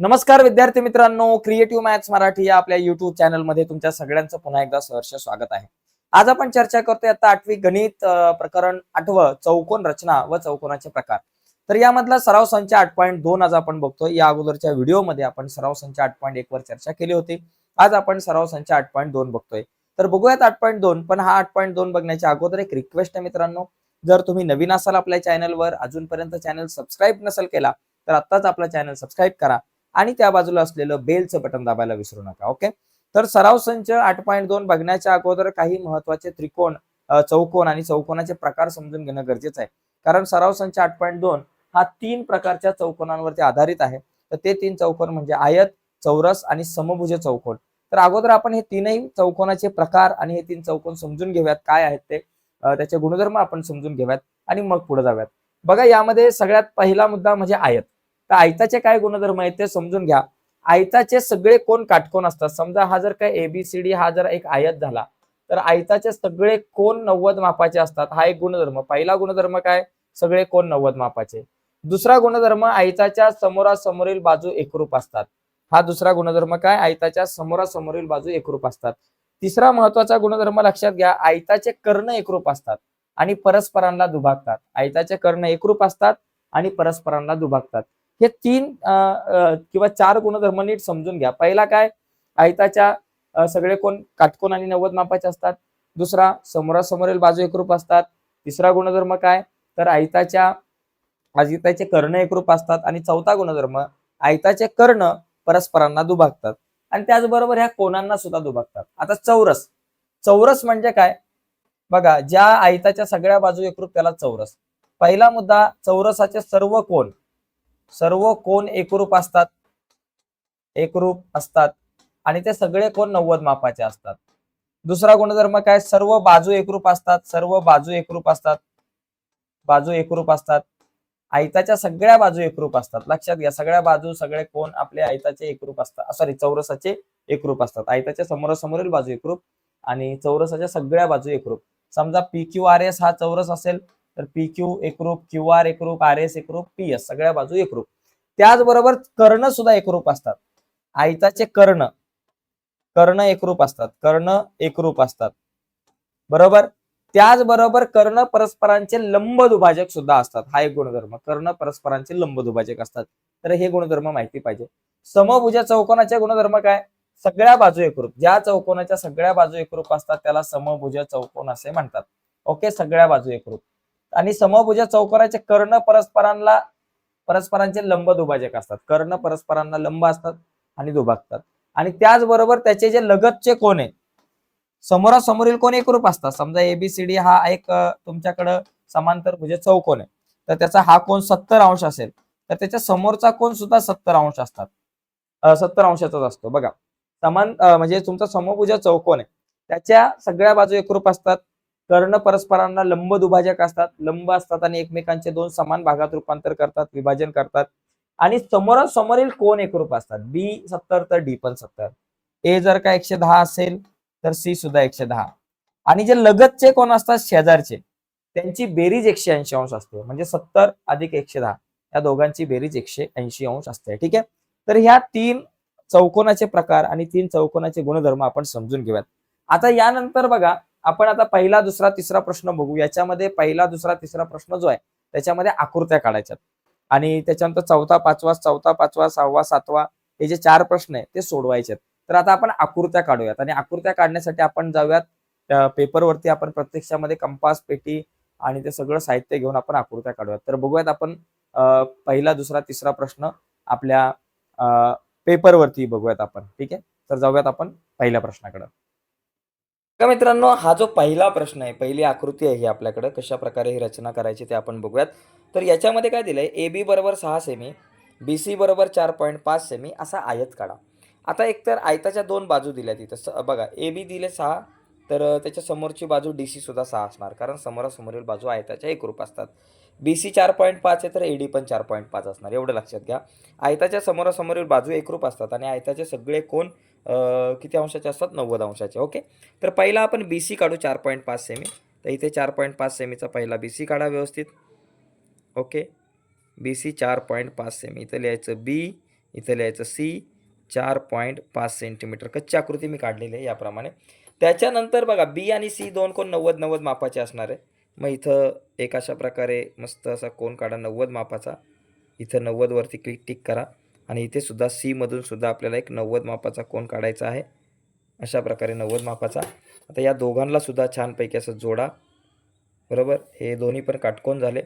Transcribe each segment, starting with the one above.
नमस्कार विद्यार्थी मित्रांनो क्रिएटिव्ह मॅथ्स मराठी या आपल्या युट्यूब चॅनलमध्ये तुमच्या सगळ्यांचं पुन्हा एकदा सहर्ष स्वागत आहे. आज आपण चर्चा करतोय आता आठवी गणित प्रकरण आठवं चौकोन रचना व चौकोनाचे प्रकार. तर यामधला सराव संच आठ पॉईंट दोन आज आपण बघतोय. या अगोदरच्या व्हिडिओमध्ये आपण सराव संच आठ पॉईंट एक वर चर्चा केली होती. आज आपण सराव संच आठ पॉईंट दोन बघतोय. तर बघूयात आठ पॉईंट दोन पण हा आठ पॉईंट दोन बघण्याच्या अगोदर एक रिक्वेस्ट आहे मित्रांनो. जर तुम्ही नवीन असाल आपल्या चॅनलवर अजूनपर्यंत चॅनल सबस्क्राईब नसेल केला तर आत्ताच आपला चॅनल सबस्क्राईब करा. आणि त्या बाजूला असलेलं बेलचं बटन दाबायला विसरू नका ओके तर सराव संच आठ पॉईंट दोन बघण्याच्या अगोदर काही महत्त्वाचे त्रिकोण चौकोन आणि चौकोनाचे प्रकार समजून घेणं गरजेचं आहे. कारण सराव संच आठ पॉईंट दोन हा तीन प्रकारच्या चौकोनांवरती आधारित आहे. तर ते तीन चौकोन म्हणजे आयत चौरस आणि समभुज चौकोन. तर अगोदर आपण हे तीनही चौकोनाचे प्रकार आणि हे तीन चौकोन समजून घेऊयात. काय आहेत ते? त्याचे गुणधर्म आपण समजून घेऊयात आणि मग पुढे जाऊयात. बघा यामध्ये सगळ्यात पहिला मुद्दा म्हणजे आयत. तर आयताचे काय गुणधर्म आहेत ते समजून घ्या. आयताचे सगळे कोण काटकोन असतात? समजा हा जर काय एबीसीडी हा जर एक आयत झाला तर आयताचे सगळे कोण नव्वद मापाचे असतात? हा एक गुणधर्म. पहिला गुणधर्म काय? सगळे कोण नव्वद मापाचे. दुसरा गुणधर्म आयताच्या समोरासमोरील बाजू एकरूप असतात. हा दुसरा गुणधर्म काय? आयताच्या समोरासमोरील बाजू एकरूप असतात. तिसरा महत्त्वाचा गुणधर्म लक्षात घ्या आयताचे कर्ण एकरूप असतात आणि परस्परांना दुभागतात. आयताचे कर्ण एकरूप असतात आणि परस्परांना दुभागतात. हे तीन किंवा चार गुणधर्म नीट समजून घ्या. पहिला काय? आयताच्या सगळे कोण? काटकोन आणि नव्वद मापाचे असतात. दुसरा समोरासमोरील बाजू एकरूप असतात. तिसरा गुणधर्म काय? तर आयताच्या आयताचे कर्ण एकरूप असतात. आणि चौथा गुणधर्म आयताचे कर्ण परस्परांना दुभागतात. आणि त्याचबरोबर ह्या कोणांना सुद्धा दुभागतात. आता चौरस. चौरस म्हणजे काय? बघा ज्या आयताच्या सगळ्या बाजू एकरूप त्याला चौरस. पहिला मुद्दा चौरसाचे सर्व कोण? सर्व कोण एकरूप असतात? एकरूप असतात. आणि ते सगळे कोण नव्वद मापाचे असतात? दुसरा गुणधर्म काय? सर्व बाजू एकरूप असतात. सर्व बाजू एकरूप असतात. बाजू एकरूप असतात. आयताच्या सगळ्या बाजू एकरूप असतात. लक्षात घ्या सगळ्या बाजू सगळे कोण आपले आयताचे एकरूप असतात. सॉरी चौरसाचे एकरूप असतात. आयताच्या समोरासमोरील बाजू एकरूप आणि चौरसाच्या सगळ्या बाजू एकरूप. समजा पी क्यू आर एस हा चौरस असेल तर पी क्यू एकरूप क्यू आर एकरूप आर एस एकरूप पी एस सगळ्या बाजू एकरूप. त्याचबरोबर कर्ण सुद्धा एकरूप असतात. आयताचे कर्ण कर्ण एकरूप असतात. कर्ण एकरूप असतात. बरोबर? त्याचबरोबर कर्ण परस्परांचे लंब दुभाजक सुद्धा असतात. हा एक गुणधर्म. कर्ण परस्परांचे लंब दुभाजक असतात. तर हे गुणधर्म माहिती पाहिजे. समभुजा चौकोनाचे गुणधर्म काय? सगळ्या बाजू एकरूप. ज्या चौकोनाच्या सगळ्या बाजू एकरूप असतात त्याला समभुज चौकोन असे म्हणतात. ओके? सगळ्या बाजू एकरूप. आणि समभुजा चौकोनाचे कर्ण परस्परांना परस्परांचे लंब दुभाजक असतात. कर्ण परस्परांना लंब असतात आणि दुभागतात. आणि त्याचबरोबर त्याचे जे लगतचे कोण आहे समोरासमोरील कोण एकरूप असतात. समजा एबीसीडी हा एक तुमच्याकडं समांतर म्हणजे चौकोन आहे. तर त्याचा हा कोण सत्तर अंश असेल तर त्याच्या समोरचा कोण सुद्धा सत्तर अंश असतात. सत्तर अंशाचाच असतो. बघा समान म्हणजे तुमचा समभुज चौकोन आहे. त्याच्या सगळ्या बाजू एकरूप असतात. कर्ण परस्परांना लंब दुभाजक असतात लंब असतात आणि एकमेकांचे दोन समान भागात रूपांतर करतात विभाजन करतात. आणि समोरासमोरील कोण एकरूप असतात? बी सत्तर तर डी पण सत्तर. ए जर का एकशे दहा असेल तर सी सुद्धा एकशे दहा. आणि जे लगतचे कोण असतात? शेजारचे. त्यांची बेरीज एकशे ऐंशी अंश असते. म्हणजे सत्तर अधिक एकशे दहा. या दोघांची बेरीज एकशे ऐंशी अंश असते. ठीक आहे? तर ह्या तीन चौकोनाचे प्रकार आणि तीन चौकोनाचे गुणधर्म आपण समजून घेऊयात. आता यानंतर बघा आपण आता पहिला दुसरा तिसरा प्रश्न बघू. याच्यामध्ये पहिला दुसरा तिसरा प्रश्न जो आहे त्याच्यामध्ये आकृत्या काढायच्यात. आणि त्याच्यानंतर चौथा पाचवा चौथा पाचवा सहावा सातवा हे जे चार प्रश्न आहे ते सोडवायचे तर आता आपण आकृत्या काढूयात. आणि आकृत्या काढण्यासाठी आपण जाऊयात. पेपरवरती आपण प्रत्यक्षामध्ये कंपास पेटी आणि ते सगळं साहित्य घेऊन आपण आकृत्या काढूयात. तर बघूयात आपण पहिला दुसरा तिसरा प्रश्न आपल्या पेपरवरती बघूयात आपण. ठीक आहे? तर जाऊयात आपण पहिल्या प्रश्नाकडे. का मित्रांनो हा जो पहिला प्रश्न आहे पहिली आकृती आहे ही आपल्याकडं कशा प्रकारे ही रचना करायची ते आपण बघूयात. तर याच्यामध्ये काय दिलं आहे ए बी बरोबर सहा सेमी बी सी बरोबर चार पॉईंट पाच सेमी असा आयत काढा. आता एकतर आयताच्या दोन बाजू दिल्या तिथं स- बघा ए बी दिले सहा तर त्याच्या समोरची बाजू डी सी सुद्धा सहा असणार. कारण समोरासमोरील बाजू आयताच्या एकरूप असतात. बी सी चार पॉईंट पाच आहे तर ए डी पण चार पॉईंट पाच असणार. एवढं लक्षात घ्या. आयताच्या समोरासमोरील बाजू एकरूप असतात आणि आयताचे सगळे कोण किती अंशाचे असतात? नव्वद अंशाचे. ओके? तर पहिला आपण बी सी काढू चार पॉईंट पाच सेमी तर इथे चार पॉईंट पाच सेमीचा पहिला बी सी काढा व्यवस्थित. ओके? बी सी चार पॉईंट पाच सेमी इथं लिहायचं बी इथं लिहायचं सी चार पॉईंट पाच सेंटीमीटर कच्ची आकृती मी काढलेली आहे याप्रमाणे. त्याच्यानंतर बघा बी आणि सी दोन कोण नव्वद नव्वद मापाचे असणार आहे. मग इथं एक अशा प्रकारे मस्त असा कोण काढा नव्वद मापाचा. इथं नव्वदवरती क्लिक टिक करा. आणि इथे सुद्धा आपल्याला एक नव्वद मापाचा कोण काढायचा आहे. अशा प्रकारे नव्वद मापाचा. आता या दोघांलासुद्धा छानपैकी असं जोडा. बरोबर? हे दोन्ही पण काटकोन झाले.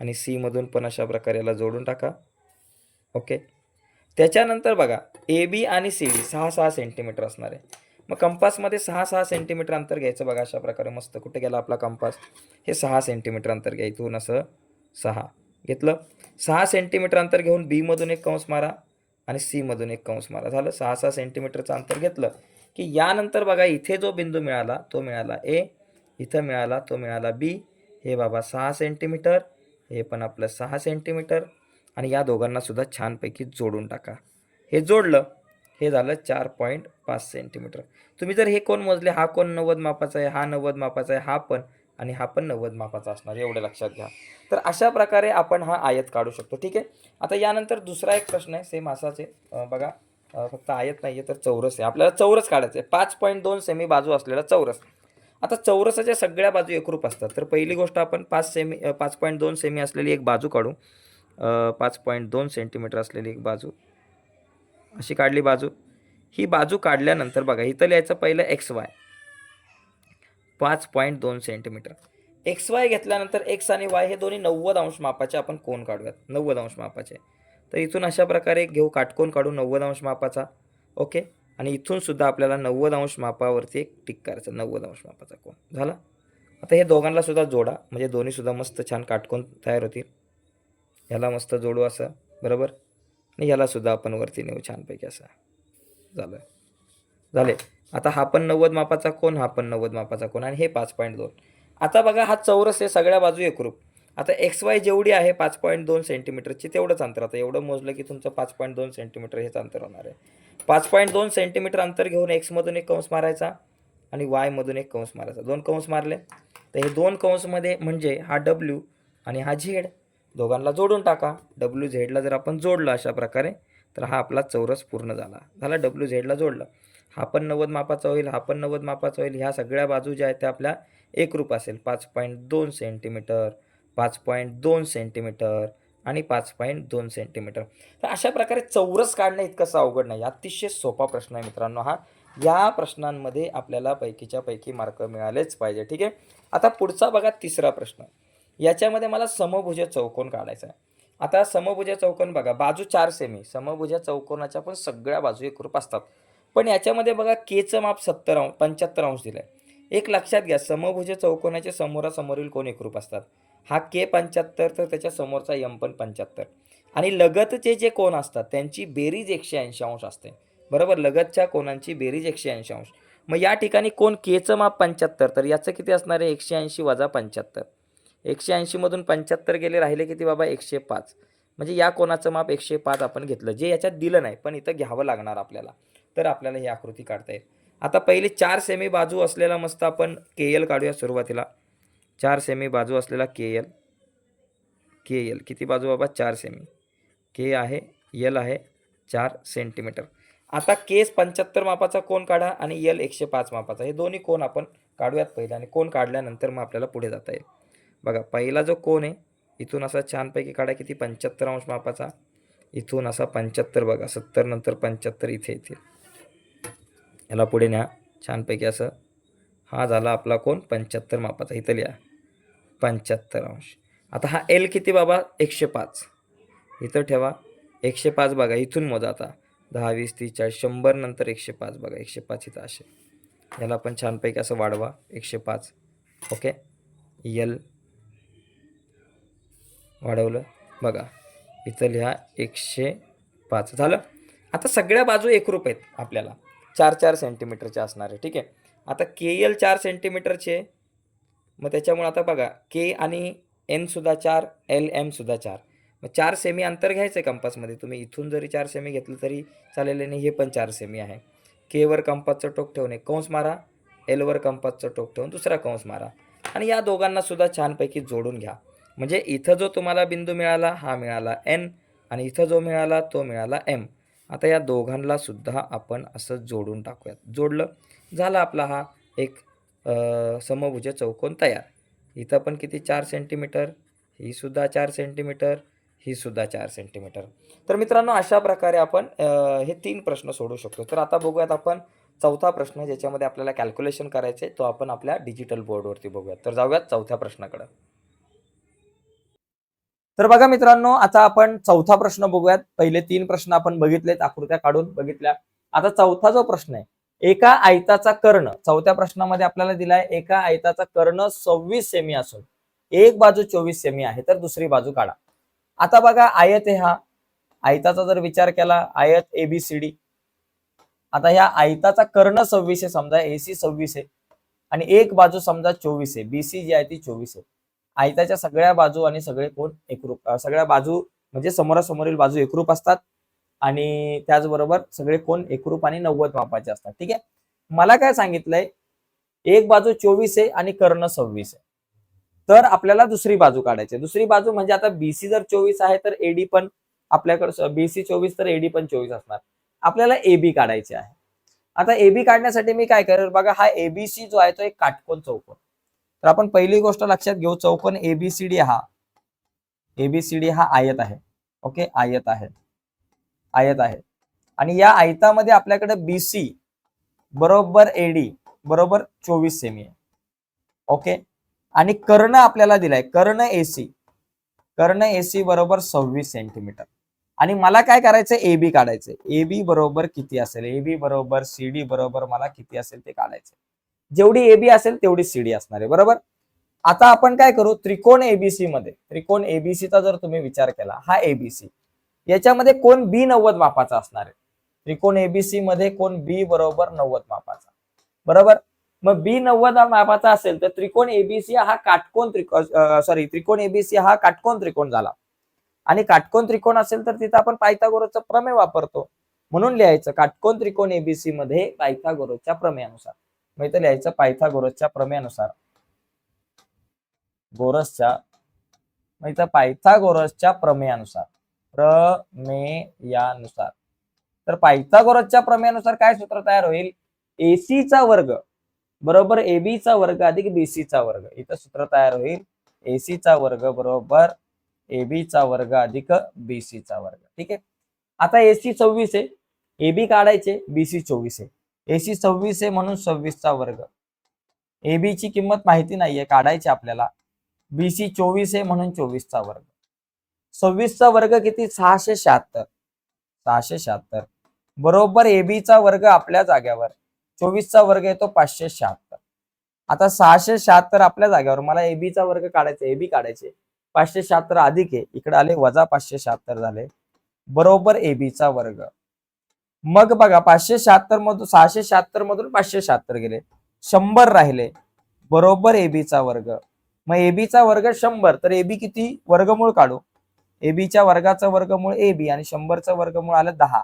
आणि सीमधून पण अशा प्रकारे याला जोडून टाका. ओके? त्याच्यानंतर बघा ए बी आणि सी डी सहा सहा सेंटीमीटर असणार आहे. मग कंपासमध्ये सहा सहा सेंटीमीटर अंतर घ्यायचं बघा अशा प्रकारे. मस्त कुठे गेला आपला कंपास? हे सहा सेंटीमीटर अंतर घ्या. इथून असं सहा. घेतलं. सहा सेंटीमीटर अंतर घेऊन बीमधून एक कंस मारा आणि सीमधून एक कंस मारा. झालं? सहा सहा सेंटीमीटरचं अंतर घेतलं. की यानंतर बघा इथे जो बिंदू मिळाला तो मिळाला ए इथं मिळाला तो मिळाला बी हे बाबा सहा सेंटीमीटर हे पण आपलं सहा सेंटीमीटर आणि या दोघांनासुद्धा छानपैकी जोडून टाका. हे जोडलं हे झालं चार पॉईंट पाच सेंटीमीटर तुम्ही जर हे कोण मोजले हा कोण नव्वद मापाचा आहे हा नव्वद मापाचा आहे हा पण आणि हा पण नव्वद मापाचा असणार एवढं लक्षात घ्या. तर अशा प्रकारे आपण हा आयत काढू शकतो ठीक आहे? आता यानंतर दुसरा एक प्रश्न आहे सेम असाच आहे. बघा फक्त आयत नाही आहे तर चौरस आहे. आपल्याला चौरस काढायचं आहे पाच पॉईंट दोन सेमी बाजू असलेला चौरस. आता चौरसाच्या सगळ्या बाजू एकरूप असतात. तर पहिली गोष्ट आपण पाच सेमी पाच पॉईंट दोन सेमी असलेली एक बाजू काढू. पाच पॉईंट दोन सेंटीमीटर असलेली एक बाजू. अशी काढली बाजू. ही बाजू काढल्यानंतर बघा इथं लिहायचं पहिलं एक्स वाय पाच पॉईंट दोन सेंटीमीटर. एक्स वाय घेतल्यानंतर एक्स आणि वाय हे दोन्ही नव्वद अंश मापाचे आपण कोण काढूयात. नव्वद अंश मापाचे. तर इथून अशा प्रकारे घेऊ काटकोन काढू नव्वद अंश मापाचा. ओके? आणि इथून सुद्धा आपल्याला नव्वद अंश मापावरती एक टिक करायचं नव्वद अंश मापाचा कोण झाला? आता हे दोघांना सुद्धा जोडा. म्हणजे दोन्हीसुद्धा मस्त छान काटकोन तयार होतील. ह्याला मस्त जोडू असं. बरोबर? आणि ह्यालासुद्धा आपण वरती नेऊ छानपैकी असं. झालं. झाले. आता हा पण नव्वद मापाचा कोण हा पण नव्वद मापाचा कोण आणि हे पाच पॉईंट दोन. आता बघा हा चौरस आहे सगळ्या बाजू एकरूप. आता एक्स वाय जेवढी आहे पाच पॉईंट दोन सेंटीमीटरची तेवढंच अंतर. आता एवढं मोजलं की तुमचं पाच पॉईंट दोन सेंटीमीटर हेच अंतर होणार आहे. पाच पॉईंट दोन सेंटीमीटर अंतर घेऊन एक्समधून एक कंस मारायचा आणि वायमधून एक कंस मारायचा. दोन कंस मारले. तर हे दोन कंसमध्ये म्हणजे हा डब्ल्यू आणि हा झेड दोघांना जोडून टाका. डब्ल्यू झेडला जर आपण जोडलं अशा प्रकारे तर हा आपला चौरस पूर्ण झाला. झाला डब्ल्यू झेडला जोडलं. हा पण नव्वद मापाचा होईल हा पण नव्वद मापाचा होईल ह्या सगळ्या बाजू ज्या आहेत त्या आपल्या एकरूप असेल. पाच पॉईंट दोन सेंटीमीटर पाच पॉईंट दोन सेंटीमीटर आणि पाच पॉईंट दोन सेंटीमीटर तर अशा प्रकारे चौरस काढणं इतकंसं अवघड नाही. अतिशय सोपा प्रश्न आहे मित्रांनो हा. या प्रश्नांमध्ये आपल्याला पैकीच्या पैकी मार्क मिळालेच पाहिजे ठीक आहे? आता पुढचा बघा तिसरा प्रश्न. याच्यामध्ये मला समभुज चौकोन काढायचा आहे. आता समभुज चौकोन बघा बाजू चार सेमी समभुज चौकोनाच्या पण सगळ्या बाजू एकरूप असतात. पण याच्यामध्ये बघा केचं माप सत्तर अंश पंच्याहत्तर अंश दिलं आहे एक लक्षात घ्या समभुज चौकोनाचे समोरासमोरील कोण एकरूप असतात? हा के पंच्याहत्तर तर त्याच्या समोरचा यम पण पंच्याहत्तर. आणि लगतचे जे कोण असतात त्यांची बेरीज एकशे ऐंशी अंश असते. बरोबर? लगतच्या कोणांची बेरीज एकशे ऐंशी अंश. मग या ठिकाणी कोण केचं माप पंच्याहत्तर तर याचं किती असणार आहे? एकशे ऐंशी वजा पंच्याहत्तर. एकशे ऐंशीमधून पंच्याहत्तर गेले राहिले किती बाबा? एकशे पाच. म्हणजे या कोणाचं माप एकशे पाच आपण घेतलं जे याच्यात दिलं नाही पण इथं घ्यावं लागणार आपल्याला. तर आपल्याला ही आकृती काढता येईल. आता पहिले चार सेमी बाजू असलेला मस्त आपण के एल काढूया सुरुवातीला. चार सेमी बाजू असलेला के एल के एल किती बाजू बाबा? चार सेमी के आहे यल आहे चार सेंटीमीटर आता केस पंच्याहत्तर मापाचा कोण काढा आणि एल एकशे पाच मापाचा. हे दोन्ही कोण आपण काढूयात पहिले आणि कोण काढल्यानंतर मग आपल्याला पुढे जाता येईल. बघा पहिला जो कोण आहे इथून असा छानपैकी काढा किती? पंच्याहत्तर अंश मापाचा. इथून असा पंच्याहत्तर बघा सत्तर नंतर पंच्याहत्तर इथे येतील. याला पुढे न्या. छानपैकी असं. हा झाला आपला कोण? पंच्याहत्तर मापाचा. इथं लिहा. पंच्याहत्तर अंश. आता हा एल किती बाबा? एकशे पाच. इथं ठेवा. एकशे पाच बघा. इथून मोजा आता. दहा वीस तीस चाळीस शंभर नंतर एकशे पाच बघा. एकशे पाच इथं असे. याला पण छानपैकी असं वाढवा. एकशे पाच. ओके? यल वाढवलं. बघा. इथं लिहा. एकशे पाच. झालं? आता सगळ्या बाजू एकरूप आहेत आपल्याला. चार चार सेंटीमीटरचे असणार आहे. ठीक आहे? आता के एल चार सेंटीमीटरचे मग त्याच्यामुळे आता बघा के आणि एनसुद्धा चार एल एमसुद्धा चार. मग चार सेमी अंतर घ्यायचं आहे कंपासमध्ये तुम्ही इथून जरी चार सेमी घेतलं तरी चालेल आणि हे पण चार सेमी आहे. केवर कंपासचं टोक ठेवून कंस मारा. एलवर कंपासचं टोक ठेवून दुसरा कंस मारा. आणि या दोघांना सुद्धा छानपैकी जोडून घ्या. म्हणजे इथं जो तुम्हाला बिंदू मिळाला हा मिळाला एन आणि इथं जो मिळाला तो मिळाला एम आता या दोघांना सुद्धा आपण असं जोडून टाकूयात. जोडलं झाला आपला हा एक समभुज चौकोन तयार. इथं पण किती? चार सेंटीमीटर ही सुद्धा चार सेंटीमीटर ही सुद्धा चार सेंटीमीटर तर मित्रांनो अशा प्रकारे आपण हे तीन प्रश्न सोडू शकतो. तर आता बघूयात आपण चौथा प्रश्न ज्याच्यामध्ये आपल्याला कॅल्क्युलेशन करायचे तो आपण आपल्या डिजिटल बोर्डवरती बघूयात. तर जाऊयात चौथ्या प्रश्नाकडं. तर बघा मित्रांनो आता आपण चौथा प्रश्न बघूयात. पहिले तीन प्रश्न आपण बघितलेत आकृत्या काढून बघितल्या. आता चौथा जो प्रश्न आहे एका आयताचा कर्ण चौथ्या प्रश्नामध्ये आपल्याला दिलाय एका आयताचा कर्ण सव्वीस सेमी असून एक बाजू चोवीस सेमी आहे तर दुसरी बाजू काढा. आता बघा आयत हा. आयताचा जर विचार केला आयत एबीसीडी आता ह्या आयताचा कर्ण सव्वीस आहे समजा एसी सव्वीस आहे. आणि एक बाजू समजा चोवीस आहे बीसी जी आहे ती चोवीस आहे. आयताच्या सगळ्या बाजू आणि सगळे कोण एकरूप सगळ्या बाजू म्हणजे समोरासमोरील बाजू एकरूप असतात. आणि त्याचबरोबर सगळे कोण एकरूप आणि नव्वद मापाचे असतात. ठीक आहे? मला काय सांगितलंय? एक बाजू चोवीस आहे आणि कर्ण सव्वीस आहे. तर आपल्याला दुसरी बाजू काढायची दुसरी बाजू म्हणजे आता बीसी जर चोवीस आहे तर एडी पण आपल्याकडे बीसी चोवीस तर एडी पण चोवीस असणार. आपल्याला एबी काढायचे आहे. आता एबी काढण्यासाठी मी काय करेल? बघा हा एबीसी जो आहे तो एक काटकोन चौकोन. तर आपण पहिली गोष्ट लक्षात घेऊ चौकोन एबीसीडी हा. एबीसीडी हा आयत आहे. ओके? आयत आहे. आयत आहे. आणि या आयतामध्ये आपल्याकडे बीसी बरोबर एडी बरोबर चोवीस सेमी आहे. ओके? आणि कर्ण आपल्याला दिलाय. कर्ण एसी कर्ण एसी बरोबर सव्वीस सेंटीमीटर आणि मला काय करायचं ए बी काढायचं ए बी बरोबर किती असेल? ए बी बरोबर सी डी बरोबर मला किती असेल ते काढायचं जेवढी एबी असेल तेवढी सीडी असणार आहे. बरोबर? आता आपण काय करू? त्रिकोण एबीसी मध्ये. त्रिकोण एबीसीचा जर तुम्ही विचार केला हा एबीसी याच्यामध्ये कोण बी नव्वद मापाचा असणार आहे? त्रिकोण एबीसी मध्ये कोण बी बरोबर नव्वद मापाचा. बरोबर? मग बी नव्वद मापाचा असेल तर त्रिकोण एबीसी हा काटकोन त्रिकोण सॉरी त्रिकोण एबीसी हा काटकोन त्रिकोण झाला. आणि काटकोन त्रिकोण असेल तर तिथं आपण पायथागोरसचा प्रमेय वापरतो. म्हणून लिहायचं काटकोन त्रिकोण एबीसी मध्ये पायथागोरसच्या प्रमेयानुसार. मग इथं लिहायचं पायथागोरसच्या प्रमेयानुसार. गोरसच्या मग इथं पायथागोरसच्या प्रमेयानुसार. प्रमेयानुसार. तर पायथागोरसच्या प्रमेयानुसार काय सूत्र तयार होईल? एसीचा वर्ग. बरोबर एबीचा चा वर्ग अधिक बीसी चा वर्ग. इथं सूत्र तयार होईल एसी चा वर्ग बरोबर एबी चा वर्ग अधिक बीसी चा वर्ग. ठीक आहे? आता एसी सव्वीस आहे. एबी काढायचे बीसी चोवीस आहे. एसी सव्वीस आहे म्हणून सव्वीसचा वर्ग. AB ची किंमत माहिती नाहीये काढायची आपल्याला. बीसी चोवीस आहे म्हणून चोवीसचा वर्ग. सव्वीसचा वर्ग किती? सहाशे शहात्तर. सहाशे शहात्तर. बरोबर एबीचा वर्ग आपल्या जाग्यावर. चोवीसचा वर्ग येतो पाचशे शहात्तर. आता सहाशे शहात्तर आपल्या जागेवर मला एबीचा वर्ग काढायचा एबी काढायचे पाचशे शहात्तर अधिक आहे. इकडे आले वजा पाचशे शहात्तर झाले. बरोबर AB चा वर्ग. मग बघा पाचशे शहात्तर मधून सहाशे शहात्तर मधून पाचशे शहात्तर गेले. शंभर राहिले. बरोबर एबीचा वर्ग. मग एबीचा वर्ग शंभर तर एबी किती? वर्गमूळ काढू. एबीच्या वर्गाचं वर्गमूळ एबी आणि शंभरचं वर्गमूळ आलं दहा.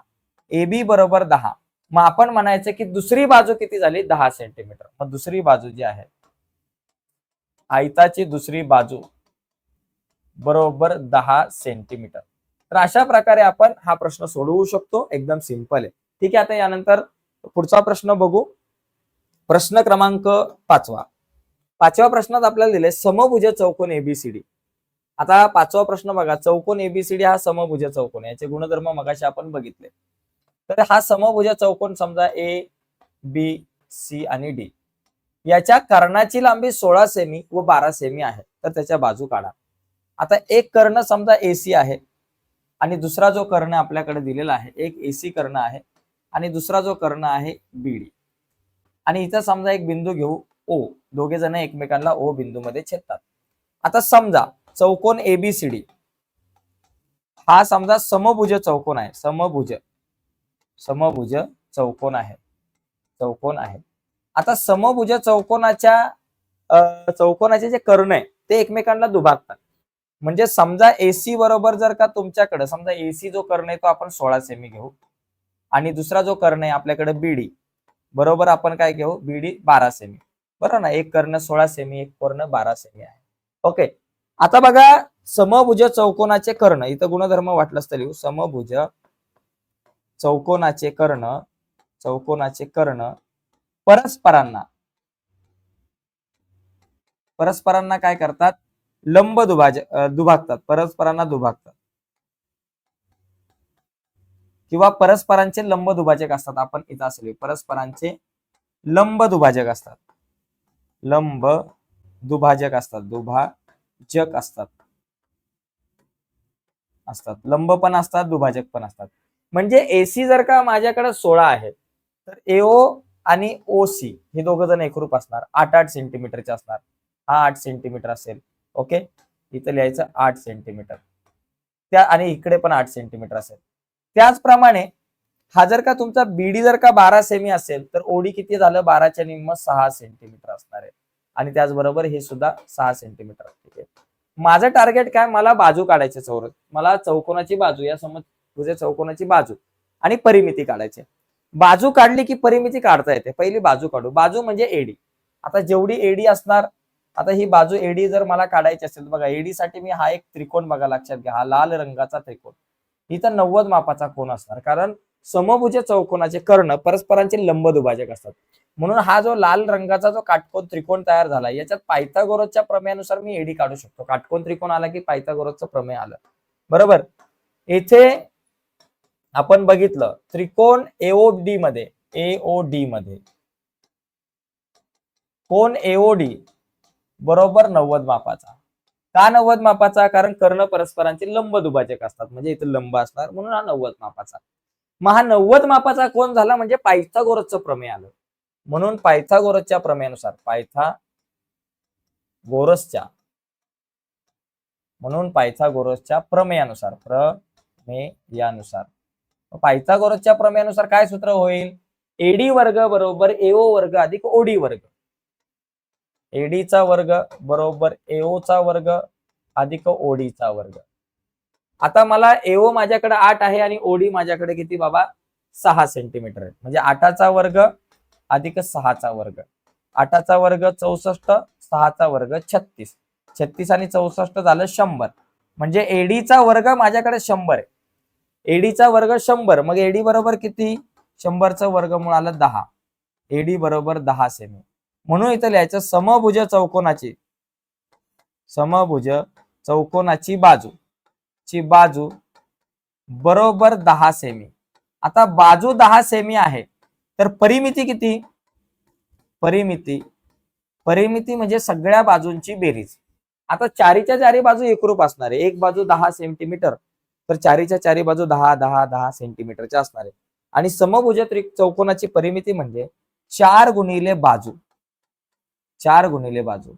एबी बरोबर दहा. मग आपण म्हणायचं की दुसरी बाजू किती झाली? दहा सेंटीमीटर मग दुसरी बाजू जी आहे आयताची दुसरी बाजू बरोबर दहा सेंटीमीटर तर अशा प्रकारे आपण हा प्रश्न सोडवू शकतो. एकदम सिंपल आहे. ठीक आहे आता यानंतर पुढचा प्रश्न बघू. प्रश्न क्रमांक पाचवा. पाचव्या प्रश्नात आपल्याला दिले समभुज चौकोन एबीसीडी आता पाचवा प्रश्न बघा. चौकोन एबीसीडी हा समभुज चौकोन याचे गुणधर्म मगाशी आपण बघितले. तर हा समभुज चौकोन समजा ए बी सी आणि डी याच्या कर्णाची लांबी सोळा सेमी व बारा सेमी आहे. तर त्याच्या बाजू काढा. आता एक कर्ण समजा एसी आहे. आणि दुसरा जो कर्ण आपल्याकडे दिलेला आहे एक एसी कर्ण आहे आणि दुसरा जो कर्ण आहे बीडी आणि इथं समजा एक बिंदू घेऊ ओ दोघे जण एकमेकांना ओ बिंदू मध्ये छेदतात. आता समजा चौकोन एबीसीडी हा समजा समभुज चौकोन आहे. समभुज. समभुज चौकोन आहे. चौकोन आहे. आता समभुज चौकोनाच्या चौकोनाचे जे कर्ण आहे ते एकमेकांना दुभागतात. म्हणजे समजा एसी बरोबर जर का तुमच्याकडे समजा एसी जो कर्ण आहे तो आपण सोळा सेमी घेऊ. आणि दुसरा जो कर्ण आहे आपल्याकडे बीडी बरोबर आपण काय घेऊ? बीडी बारा सेमी बरोबर ना? एक कर्ण सोळा सेमी एक कर्ण बारा सेमी आहे. ओके आता बघा समभुज चौकोनाचे कर्ण. इथं गुणधर्म वाटलं असतं लिहू. समभुज चौकोनाचे कर्ण चौकोनाचे कर्ण परस्परांना. परस्परांना काय करतात? लंब दुभाज दुभागतात परस्परांना दुभागतात. किंवा परस्परांचे लंब दुभाजक असतात आपण इथं असेल परस्परांचे लंब दुभाजक असतात. लंब दुभाजक असतात दुभाजक असतात. असतात. लंब पण असतात दुभाजक पण असतात. म्हणजे एसी जर का माझ्याकडे सोळा आहे तर एओ आणि ओसी हे दोघ जण एकरूप असणार. आठ आठ सेंटीमीटरचे असणार. हा आठ सेंटीमीटर असेल. ओके? इथं लिहायचं आठ सेंटीमीटर त्या आणि इकडे पण आठ सेंटीमीटर असेल. त्याचप्रमाणे हा जर का तुमचा बीडी जर का बारा सेमी असेल तर ओडी किती झालं? बाराच्या निम्म सहा सेंटीमीटर असणार आहे. आणि त्याचबरोबर हे सुद्धा सहा सेंटीमीटर ठीक आहे. माझं टार्गेट काय? मला बाजू काढायचे चौरस. मला चौकोनाची बाजू या समज तुझे चौकोनाची बाजू आणि परिमिती काढायची बाजू काढली की परिमिती काढता येते. पहिली बाजू काढू. बाजू म्हणजे एडी आता जेवढी एडी असणार आता ही बाजू एडी जर मला काढायची असेल बघा एडी साठी मी हा एक त्रिकोण बघा लक्षात घ्या हा लाल रंगाचा त्रिकोण. इथं नव्वद मापाचा कोण असणार कारण समभुज चौकोनाचे कर्ण परस्परांचे लंब दुभाजक असतात. म्हणून हा जो लाल रंगाचा जो काटकोन त्रिकोण तयार झाला याच्यात पायथागोरसच्या प्रमेयानुसार मी एडी काढू शकतो. काटकोन त्रिकोण आला की पायथागोरसचं प्रमेय आलं. बरोबर? येथे आपण बघितलं त्रिकोण एओडी मध्ये एओडी मध्ये कोण एओडी बरोबर नव्वद मापाचा. का नव्वद मापाचा? कारण कर्ण परस्परांचे लंब दुभाजक असतात. म्हणजे इथे लंब असणार म्हणून हा नव्वद मापाचा. मग हा नव्वद मापाचा कोण झाला? म्हणजे पायथागोरसचं प्रमेय आलं. म्हणून पायथागोरसच्या प्रमेयानुसार पायथा गोरसच्या म्हणून पायथागोरसच्या प्रमेयानुसार प्रमेयानुसार. पायथागोरसच्या प्रमेयानुसार काय सूत्र होईल? एडी वर्ग बरोबर एओ वर्ग अधिक ओडी वर्ग. एडीचा वर्ग बरोबर एओचा वर्ग अधिक ओडीचा वर्ग. आता मला एओ माझ्याकडे आठ आहे आणि ओडी माझ्याकडे किती बाबा? सहा सेंटीमीटर आहे म्हणजे आठाचा वर्ग अधिक सहाचा वर्ग. आठाचा वर्ग चौसष्ट सहाचा वर्ग छत्तीस. छत्तीस आणि चौसष्ट झालं शंभर. म्हणजे एडीचा वर्ग माझ्याकडे शंभर आहे. एडीचा वर्ग शंभर. मग एडी बरोबर किती? शंभरचं वर्गमूळ आलं दहा. एडी बरोबर दहा सेमी म्हणून इथं लिहायचं समभुज चौकोनाची. समभुज चौकोनाची बाजू. ची बाजू बरोबर दहा सेमी आता बाजू दहा सेमी आहे. तर परिमिती किती? परिमिती परिमिती म्हणजे सगळ्या बाजूंची बेरीज. आता चारीच्या चारी बाजू एकरूप असणार. आहे एक बाजू दहा सेंटीमीटर तर चारीच्या चारी बाजू दहा दहा दहा सेंटीमीटरच्या असणार. आहे आणि समभुज त्रिक चौकोनाची परिमिती म्हणजे चार गुणिले बाजू. चार गुणिले बाजू.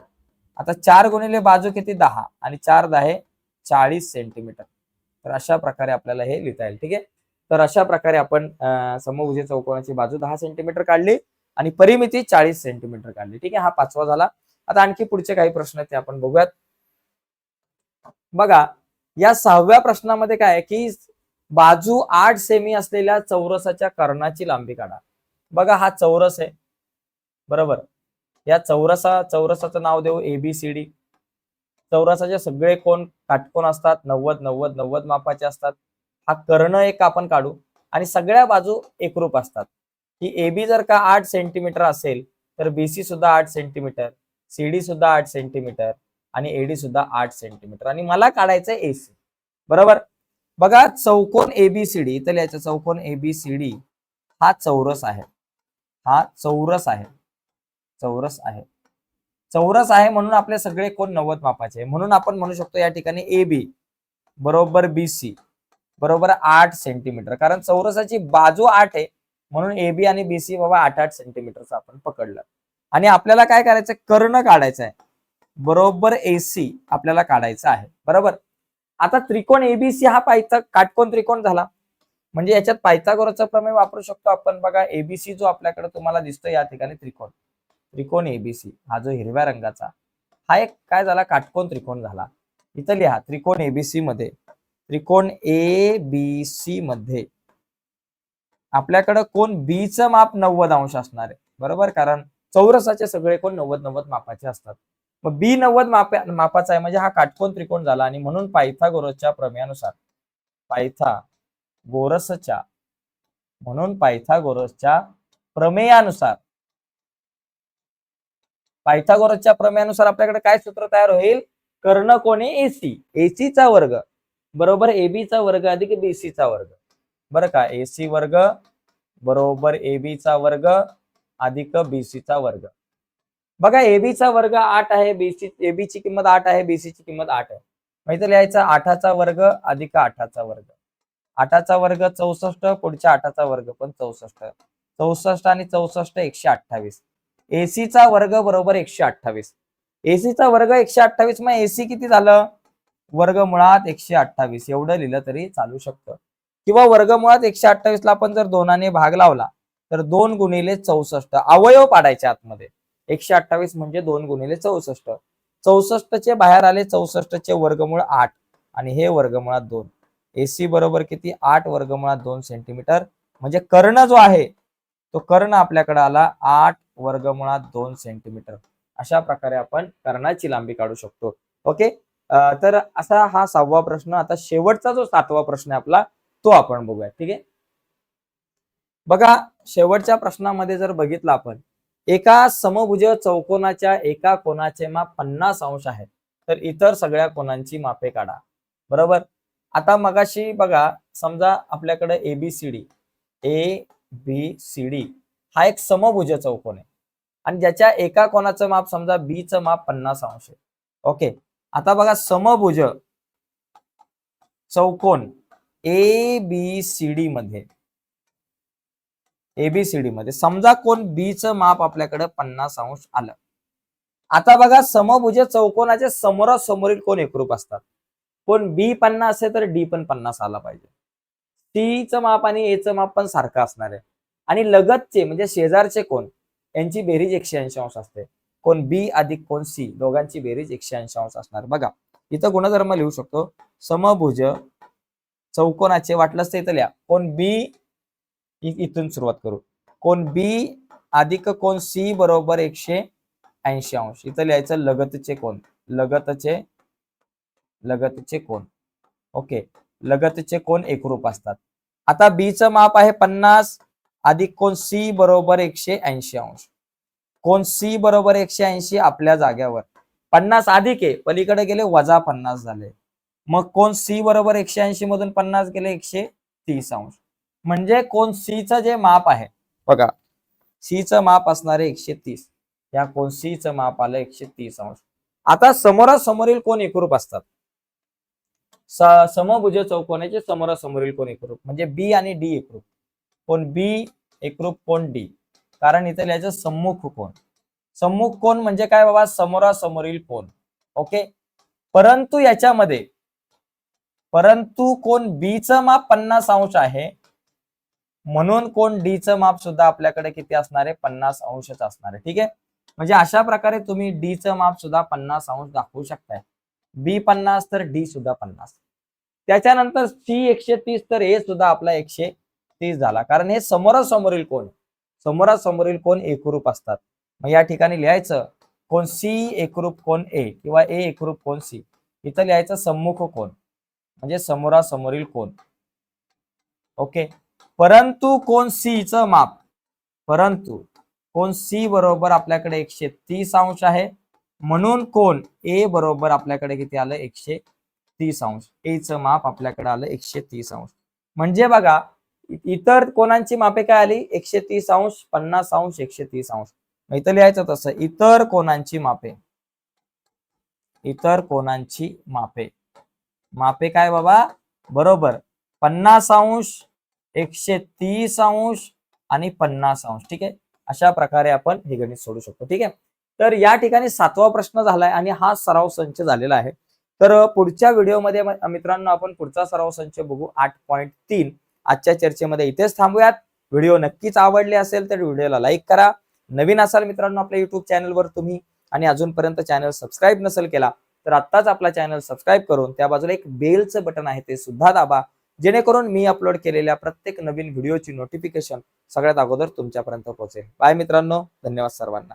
आता चार गुणिले बाजू किती? दहा. आणि चार दहा चाळीस सेंटीमीटर. तर अशा प्रकारे आपल्याला हे लिहिता येईल. ठीक आहे? तर अशा प्रकारे आपण समभुजे चौकोनाची बाजू दहा सेंटीमीटर काढली आणि परिमिती चाळीस सेंटीमीटर काढली. ठीक आहे? हा पाचवा झाला. आता आणखी पुढचे काही प्रश्न आहेत ते आपण बघूयात. बघा या सहाव्या प्रश्नामध्ये काय आहे की बाजू आठ सेमी असलेल्या चौरसाच्या कर्णाची लांबी काढा. बघा हा चौरस आहे. बरोबर? या चौरसा चौरसाचं नाव देऊ एबीसीडी चौरसाचे सगळे कोण काटकोन असतात नव्वद नव्वद नव्वद मापाचे असतात. हा कर्ण एक आपण काढू आणि सगळ्या बाजू एकरूप असतात. की एबी जर का आठ सेंटीमीटर असेल तर बीसी सुद्धा आठ सेंटीमीटर सीडी सुद्धा आठ सेंटीमीटर आणि एडी सुद्धा आठ सेंटीमीटर आणि मला काढायचं एसी बरोबर? बघा चौकोन एबीसीडी तर याचा चौकोन एबीसीडी हा चौरस आहे. हा चौरस आहे. चौरस आहे. चौरस आहे म्हणून आपले सगळे कोण नव्वद मापाचे म्हणून आपण म्हणू शकतो या ठिकाणी ए बी बरोबर बी सी बरोबर आठ सेंटीमीटर कारण चौरसाची बाजू आठ आहे म्हणून ए बी आणि बी सी बाबा आठ आठ सेंटीमीटरचं आपण पकडलं. आणि आपल्याला काय करायचं कर्ण काढायचं आहे बरोबर एसी आपल्याला काढायचं आहे. बरोबर? आता त्रिकोण एबीसी हा पायथा काटकोन त्रिकोण झाला. म्हणजे याच्यात पायथागोरसचा प्रमेय वापरू शकतो आपण. बघा एबीसी जो आपल्याकडे तुम्हाला दिसतो या ठिकाणी त्रिकोण. त्रिकोण एबीसी हा जो हिरव्या रंगाचा हा एक काय झाला? काटकोन त्रिकोण झाला. इथं लिहा त्रिकोण एबीसी मध्ये. त्रिकोण ए बी सी मध्ये. आपल्याकडं कोण बीचं माप नव्वद अंश असणार आहे. बरोबर? कारण चौरसाचे सगळे कोण नव्वद नव्वद मापाचे असतात. मग बी नव्वद मापा मापाचा आहे म्हणजे हा काटकोन त्रिकोण झाला आणि म्हणून पायथागोरसच्या प्रमेयानुसार पायथा गोरसच्या म्हणून पायथागोरसच्या प्रमेयानुसार पायथागोरसच्या प्रमेयानुसार आपल्याकडे काय सूत्र तयार होईल? कर्ण कोणी? एसी एसीचा वर्ग. बरोबर एबी चा वर्ग अधिक बीसी चा वर्ग. बरं का? एसी वर्ग बरोबर एबी चा वर्ग अधिक बीसी चा वर्ग. बघा एबी चा वर्ग आठ आहे बीसी एबी ची किंमत आठ आहे बीसी ची किंमत आठ आहे. माहिती लिहायचं आठाचा वर्ग अधिक आठाचा वर्ग. आठाचा वर्ग चौसष्ट पुढच्या आठाचा वर्ग पण चौसष्ट. चौसष्ट आणि चौसष्ट एकशे अठ्ठावीस. एसीचा वर्ग बरोबर एकशे अठ्ठावीस. एसीचा वर्ग एकशे अठ्ठावीस मग एसी किती झालं? वर्ग मुळात एकशे अठ्ठावीस. एवढं लिहिलं तरी चालू शकतं. किंवा वर्ग मुळात एकशे अठ्ठावीसला आपण जर दोनाने भाग लावला तर दोन गुणिले चौसष्ट. अवयव पाडायचे आतमध्ये. एकशे अठ्ठावीस म्हणजे दोन गुणिले चौसष्ट. चौसष्टचे बाहेर आले चौसष्टचे वर्गमूळ आठ. आणि हे वर्गमुळात दोन. एसी बरोबर किती? आठ. वर्गमुळात दोन सेंटीमीटर. म्हणजे कर्ण जो आहे तो कर्ण आपल्याकडे आला आठ वर्गमुळात दोन सेंटीमीटर अशा प्रकारे आपण कर्णाची लांबी काढू शकतो. ओके तर असा हा सहावा प्रश्न आता शेवटचा जो सातवा प्रश्न आहे आपला तो आपण बघूया. ठीक आहे? बघा शेवटच्या प्रश्नामध्ये जर बघितलं आपण एका समभुज चौकोनाच्या एका कोणाचे माप पन्नास अंश आहेत तर इतर सगळ्या कोणांची मापे काढा. बरोबर? आता मगाशी बघा समजा आपल्याकडे ABCD A B C D हा एक समभुज चौकोन आहे. आणि ज्याच्या एका कोणाचं माप समजा बीचं माप पन्नास अंश आहे. ओके. आता बघा समभुज चौकोन ए बी सी डी मध्ये. एबीसीडी मध्ये. समजा कोण बीचं माप आपल्याकडे पन्नास अंश आलं. आता बघा समभुज चौकोनाच्या समोरासमोरील कोण एकरूप असतात. कोण बी पन्नास आहे तर डी पण पन्नास आला पाहिजे. सीचं माप आणि ए माप पण सारखं असणार आहे. आणि लगतचे म्हणजे शेजारचे कोण? यांची बेरीज एकशे ऐंशी अंश असते. कोण बी अधिक कोण सी? दोघांची बेरीज एकशे ऐंशी अंश असणार. बघा इथं गुणधर्म लिहू शकतो. समभुज चौकोनाचे वाटलंच ते इथं लिहा. कोण बी इथून सुरुवात करू. कोण बी अधिक कोण सी बरोबर एकशे ऐंशी अंश. इथं लिहायचं लगतचे कोण? लगतचे लगतचे कोण? ओके. लगतचे कोण एकरूप असतात. आता बी माप आहे पन्नास. अधिक कोण सी बरोबर एकशे ऐंशी अंश? कोण सी बरोबर एकशे ऐंशी आपल्या जाग्यावर? पन्नास अधिक आहे पलीकडे गेले वजा पन्नास झाले. मग कोण सी बरोबर एकशे ऐंशी मधून पन्नास गेले एकशे तीस अंश? म्हणजे कोण सीचं जे माप आहे बघा. सीचं माप असणारे एकशे तीस. या कोण सीचं माप आलं एकशे तीस अंश? आता समोरासमोरील कोण एकरूप असतात? समभुज चौकोनाचे समोरासमोरील कोण एकरूप? म्हणजे बी आणि डी एकरूप. कोण बी एकरूप कोण डी? कारण इथे लिहायचं सम्मुख कोण. सम्मुख कोण म्हणजे काय बाबा? समोरासमोरील कोण. ओके? परंतु याच्यामध्ये परंतु कोण बीचं माप पन्नास अंश आहे म्हणून कोण डीचं माप सुद्धा आपल्याकडे किती असणार आहे? पन्नास अंशच असणार आहे. ठीक आहे? म्हणजे अशा प्रकारे तुम्ही डीचं माप सुद्धा पन्नास अंश दाखवू शकताय. बी पन्नास तर डी सुद्धा पन्नास. त्याच्यानंतर सी एकशे तीस तर हे सुद्धा आपला एकशे तीस झाला. कारण हे समोरासमोरील कोण? समोरासमोरील कोण एकरूप असतात? मग या ठिकाणी लिहायचं कोण सी एकरूप कोण ए किंवा ए एकरूप कोण सी? इथं लिहायचं सम्मुख कोण? म्हणजे समोरासमोरील कोण. ओके? परंतु कोण सी माप? परंतु कोण सी बरोबर आपल्याकडे एकशे तीस अंश आहे. म्हणून कोण ए बरोबर आपल्याकडे किती आलं? एकशे तीस अंश. ए माप आपल्याकडे आलं एकशे तीस अंश. म्हणजे बघा इतर कोणांची मापे काय आली? एकशे तीस अंश पन्नास अंश एकशे तीस अंश. इथं लिहायचं तसं इतर कोणांची मापे. इतर कोणांची मापे. मापे काय बाबा? बरोबर. पन्नास अंश एकशे तीस अंश आणि पन्नास अंश. ठीक आहे? अशा प्रकारे आपण हे गणित सोडू शकतो. ठीक आहे? तर या ठिकाणी सातवा प्रश्न झालाय आणि हा सराव संच झालेला आहे. तर पुढच्या व्हिडिओमध्ये मित्रांनो आपण पुढचा सराव संच बघू. आठ पॉईंट तीन. आजच्या चर्चेमध्ये इथेच थांबूयात. व्हिडिओ नक्कीच आवडले असेल तर व्हिडिओला लाईक करा. नवीन असाल मित्रांनो आपल्या युट्यूब चॅनलवर तुम्ही आणि अजूनपर्यंत चॅनल सबस्क्राईब नसेल केला तर आत्ताच आपला चॅनल सबस्क्राईब करून त्या बाजूला एक बेलचं बटन आहे ते सुद्धा दाबा. जेणेकरून मी अपलोड केलेल्या प्रत्येक नवीन व्हिडिओची नोटिफिकेशन सगळ्यात अगोदर तुमच्यापर्यंत पोहोचेल. बाय मित्रांनो धन्यवाद सर्वांना.